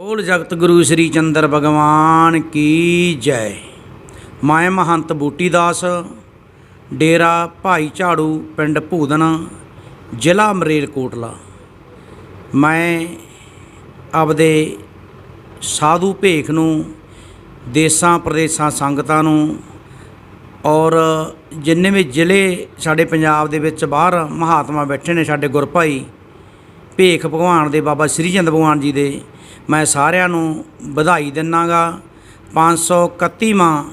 ਬੋਲ ਜਗਤ ਗੁਰੂ ਸ੍ਰੀ ਚੰਦਰ ਭਗਵਾਨ ਕੀ ਜੈ। ਮੈਂ ਮਹੰਤ ਬੂਟੀ ਦਾਸ, ਡੇਰਾ ਭਾਈ ਝਾੜੂ ਪਿੰਡ ਭੂਦਨ, ਜ਼ਿਲ੍ਹਾ ਮਰੇਲਕੋਟਲਾ ਮੈਂ ਆਪਦੇ ਸਾਧੂ ਭੇਖ ਨੂੰ, ਦੇਸਾਂ ਪ੍ਰਦੇਸਾਂ ਸੰਗਤਾਂ ਨੂੰ ਔਰ ਜਿੰਨੇ ਵੀ ਜ਼ਿਲ੍ਹੇ ਸਾਡੇ ਪੰਜਾਬ ਦੇ ਵਿੱਚ ਬਾਹਰ ਮਹਾਤਮਾ ਬੈਠੇ ਨੇ ਸਾਡੇ ਗੁਰਭਾਈ, ਭੇਖ ਭਗਵਾਨ ਦੇ ਬਾਬਾ ਸ੍ਰੀ ਚੰਦ ਭਗਵਾਨ ਜੀ ਦੇ ਮੈਂ ਸਾਰਿਆਂ ਨੂੰ ਵਧਾਈ ਦਿੰਨਾਗਾ। 531ਵਾਂ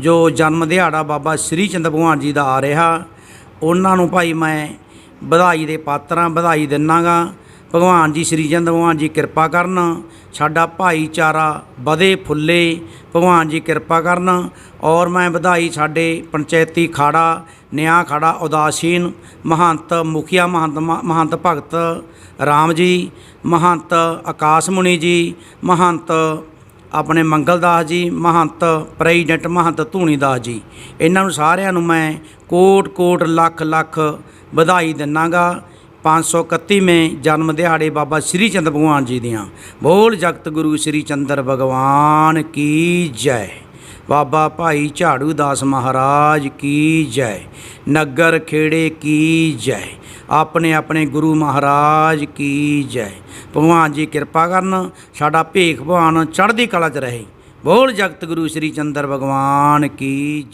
ਜੋ ਜਨਮ ਦਿਹਾੜਾ ਬਾਬਾ ਸ੍ਰੀ ਚੰਦ ਭਗਵਾਨ ਜੀ ਦਾ ਆ ਰਿਹਾ, ਉਹਨਾਂ ਨੂੰ ਭਾਈ ਮੈਂ ਵਧਾਈ ਦੇ ਪਾਤਰਾਂ ਵਧਾਈ ਦਿੰਨਾਗਾ। ਭਗਵਾਨ ਜੀ ਸ੍ਰੀ ਚੰਦ ਭਗਵਾਨ ਜੀ ਕਿਰਪਾ ਕਰਨ, ਸਾਡਾ ਭਾਈਚਾਰਾ ਵਧੇ ਫੁੱਲੇ, ਭਗਵਾਨ ਜੀ ਕਿਰਪਾ ਕਰਨ ਔਰ ਮੈਂ ਵਧਾਈ ਸਾਡੇ ਪੰਚਾਇਤੀ ਖਾੜਾ, ਨਿਆਂ ਖਾੜਾ, ਉਦਾਸੀਨ ਮਹੰਤ ਮੁਖੀਆ ਮਹੰਤ ਮ- ਮਹੰਤ ਭਗਤ ਰਾਮ ਜੀ, ਮਹੰਤ ਆਕਾਸ਼ ਮੁਨੀ ਜੀ, ਮਹੰਤ ਆਪਣੇ ਮੰਗਲਦਾਸ ਜੀ, ਮਹੰਤ ਪ੍ਰੈਜ਼ੀਡੈਂਟ ਮਹੰਤ ਧੂਣੀਦਾਸ ਜੀ। ਇਹਨਾਂ ਨੂੰ ਸਾਰਿਆਂ ਨੂੰ ਮੈਂ ਕੋਟ ਕੋਟ ਲੱਖ ਲੱਖ ਵਧਾਈ ਦਿੰਨਾਗਾ। 531ਵੇਂ ਜਨਮ ਦਿਹਾੜੇ ਬਾਬਾ ਸ੍ਰੀ ਚੰਦ ਭਗਵਾਨ ਜੀ ਦੀਆਂ। ਬੋਲ ਜਗਤ ਗੁਰੂ ਸ੍ਰੀ ਚੰਦਰ ਭਗਵਾਨ ਕੀ ਜੈ? ਬਾਬਾ ਭਾਈ ਝਾੜੂ ਦਾਸ ਮਹਾਰਾਜ ਕੀ ਜੈ? ਨਗਰ ਖੇੜੇ ਕੀ ਜੈ? ਆਪਣੇ ਆਪਣੇ ਗੁਰੂ ਮਹਾਰਾਜ ਕੀ ਜੈ? ਭਗਵਾਨ ਜੀ ਕਿਰਪਾ ਕਰਨ, ਸਾਡਾ ਭੇਖ ਭਗਵਾਨ ਚੜ੍ਹਦੀ ਕਲਾ 'ਚ ਰਹੇ। ਬੋਲ ਜਗਤ ਗੁਰੂ ਸ੍ਰੀ ਚੰਦਰ ਭਗਵਾਨ ਕੀ ਜੈ?